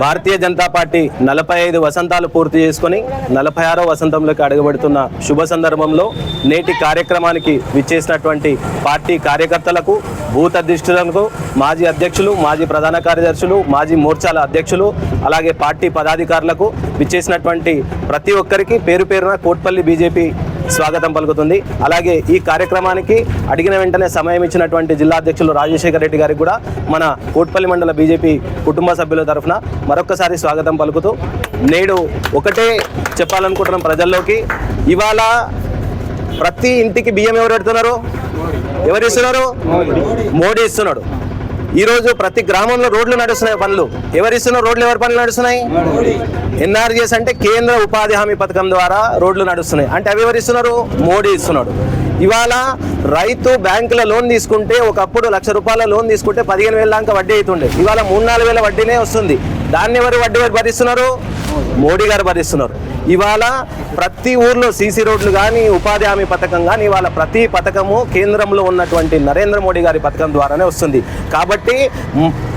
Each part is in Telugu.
భారతీయ జనతా పార్టీ నలభై ఐదు వసంతాలు పూర్తి చేసుకొని నలభై ఆరో వసంతంలోకి అడుగుబడుతున్న శుభ సందర్భంలో నేటి కార్యక్రమానికి విచ్చేసినటువంటి పార్టీ కార్యకర్తలకు బూత్ అధ్యక్షులకు మాజీ అధ్యక్షులు మాజీ ప్రధాన కార్యదర్శులు మాజీ మోర్చాల అధ్యక్షులు అలాగే పార్టీ పదాధికారులకు విచ్చేసినటువంటి ప్రతి ఒక్కరికి పేరు పేరున కోట్పల్లి బీజేపీ స్వాగతం పలుకుతుంది. అలాగే ఈ కార్యక్రమానికి అడిగిన వెంటనే సమయం ఇచ్చినటువంటి జిల్లా అధ్యక్షులు రాజశేఖర రెడ్డి గారికి కూడా మన కోట్పల్లి మండల బీజేపీ కుటుంబ సభ్యుల తరఫున మరొకసారి స్వాగతం పలుకుతూ నేడు ఒకటే చెప్పాలనుకుంటున్నాం ప్రజల్లోకి ఇవాళ ప్రతి ఇంటికి బియ్యం ఎవరు పెడుతున్నారు? ఎవరు ఇస్తున్నారు? మోడీ ఇస్తున్నాడు. ఈరోజు ప్రతి గ్రామంలో రోడ్లు నడుస్తున్నాయి పనులు. ఎవరు రోడ్లు ఎవరి పనులు నడుస్తున్నాయి? ఎన్ఆర్జీఎస్ అంటే కేంద్ర ఉపాధి హామీ పథకం ద్వారా రోడ్లు నడుస్తున్నాయి. అంటే అవి ఎవరు ఇస్తున్నారు? మోడీ ఇస్తున్నాడు. ఇవాళ రైతు బ్యాంకుల లోన్ తీసుకుంటే ఒకప్పుడు లక్ష రూపాయల లోన్ తీసుకుంటే పదిహేను వేల దాకా వడ్డీ అవుతుండే ఇవాళ మూడు నాలుగు వేల వడ్డీనే వస్తుంది. దాన్ని ఎవరు వడ్డీ భరిస్తున్నారు? మోడీ గారు భరిస్తున్నారు. ఇవాళ ప్రతి ఊర్లో సీసీ రోడ్లు కానీ ఉపాధి హామీ పథకం కానీ ఇవాళ ప్రతి పథకము కేంద్రంలో ఉన్నటువంటి నరేంద్ర మోడీ గారి పథకం ద్వారానే వస్తుంది. కాబట్టి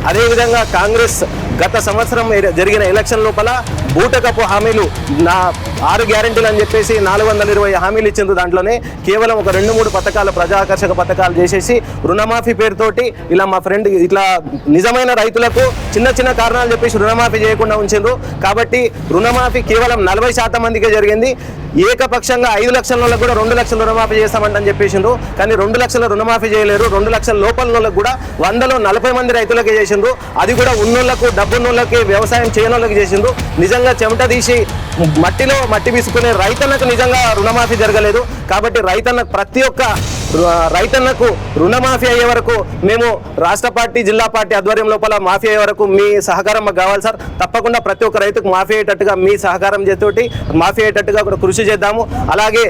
అదేవిధంగా కాంగ్రెస్ గత సంవత్సరం జరిగిన ఎలక్షన్ లోపల బూటకపు హామీలు నా ఆరు గ్యారెంటీలు అని చెప్పేసి నాలుగు వందల ఇరవై హామీలు ఇచ్చింది దాంట్లోనే. కేవలం ఒక రెండు మూడు పథకాలు ప్రజాకర్షక పథకాలు చేసేసి రుణమాఫీ పేరుతోటి ఇలా మా ఫ్రెండ్ ఇట్లా నిజమైన రైతులకు చిన్న చిన్న కారణాలు చెప్పేసి రుణమాఫీ చేయకుండా ఉంచారు కాబట్టి రుణమాఫీ కేవలం నలభై శాతం మందికే జరిగింది. ఏకపక్షంగా ఐదు లక్షల వాళ్ళకు కూడా రెండు లక్షలు రుణమాఫీ చేస్తామంటని చెప్పేసిండ్రు. కానీ రెండు లక్షల రుణమాఫీ చేయలేరు. రెండు లక్షల లోపల వాళ్ళకు కూడా వందలో నలభై మంది రైతులకే చేసిండ్రు. అది కూడా ఉన్నోళ్ళకు డబ్బున్నోళ్ళకి వ్యవసాయం చేయనోళ్ళకి చేసిండ్రు. నిజంగా చెమట తీసి మట్టిలో మట్టి తీసుకునే రైతన్నకు నిజంగా రుణమాఫీ జరగలేదు. కాబట్టి రైతన్న ప్రతి ఒక్క రైతన్నకు రుణమాఫీ అయ్యే వరకు మేము రాష్ట్ర పార్టీ జిల్లా పార్టీ ఆధ్వర్యం లోపల మాఫీ అయ్యే వరకు మీ సహకారం మాకు కావాలి సార్. తప్పకుండా ప్రతి ఒక్క రైతుకు మాఫీ అయ్యేటట్టుగా మీ సహకారం చేతోటి మాఫీ అయ్యేటట్టుగా కూడా కృషి చేద్దాము. అలాగే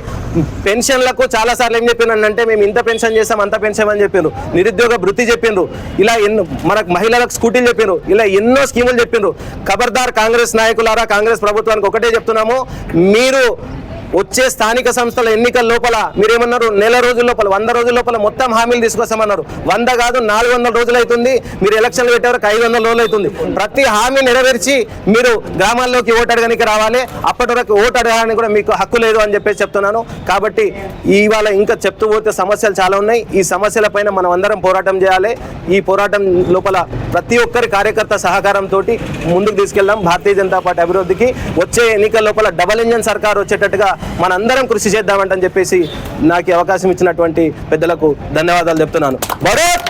పెన్షన్లకు చాలా సార్లు ఏం చెప్పినంటే మేము ఇంత పెన్షన్ చేస్తాం అంత పెన్షన్ అని చెప్పిండ్రు నిరుద్యోగ వృత్తి చెప్పిండ్రు ఇలా ఎన్నో మనకు మహిళలకు స్కూటీలు చెప్పిండ్రు ఇలా ఎన్నో స్కీములు చెప్పిండ్రు ఖబర్దార్ కాంగ్రెస్ నాయకులారా కాంగ్రెస్ ప్రభుత్వానికి ఒకటే చెప్తున్నాము. మీరు వచ్చే స్థానిక సంస్థల ఎన్నికల లోపల మీరేమన్నారు? నెల రోజుల లోపల వంద రోజుల లోపల మొత్తం హామీలు తీసుకొస్తామన్నారు. వంద కాదు నాలుగు వందల రోజులు అవుతుంది మీరు ఎలక్షన్లు పెట్టేవరకు ఐదు వందల రోజులు అవుతుంది ప్రతి హామీ నెరవేర్చి మీరు గ్రామాల్లోకి ఓటు అడగడానికి రావాలి. అప్పటి వరకు ఓటు అడగడానికి కూడా మీకు హక్కు లేదు అని చెప్పేసి చెప్తున్నాను. కాబట్టి ఇవాళ ఇంకా చెప్తూ పోతే సమస్యలు చాలా ఉన్నాయి. ఈ సమస్యల పైన మనం అందరం పోరాటం చేయాలి. ఈ పోరాటం లోపల ప్రతి ఒక్కరి కార్యకర్త సహకారంతో ముందుకు తీసుకెళ్దాం. భారతీయ జనతా పార్టీ అభివృద్ధికి వచ్చే ఎన్నికల లోపల డబల్ ఇంజన్ సర్కార్ వచ్చేటట్టుగా మనందరం కృషి చేద్దామంటని చెప్పేసి నాకు అవకాశం ఇచ్చినటువంటి పెద్దలకు ధన్యవాదాలు చెప్తున్నాను. భరత్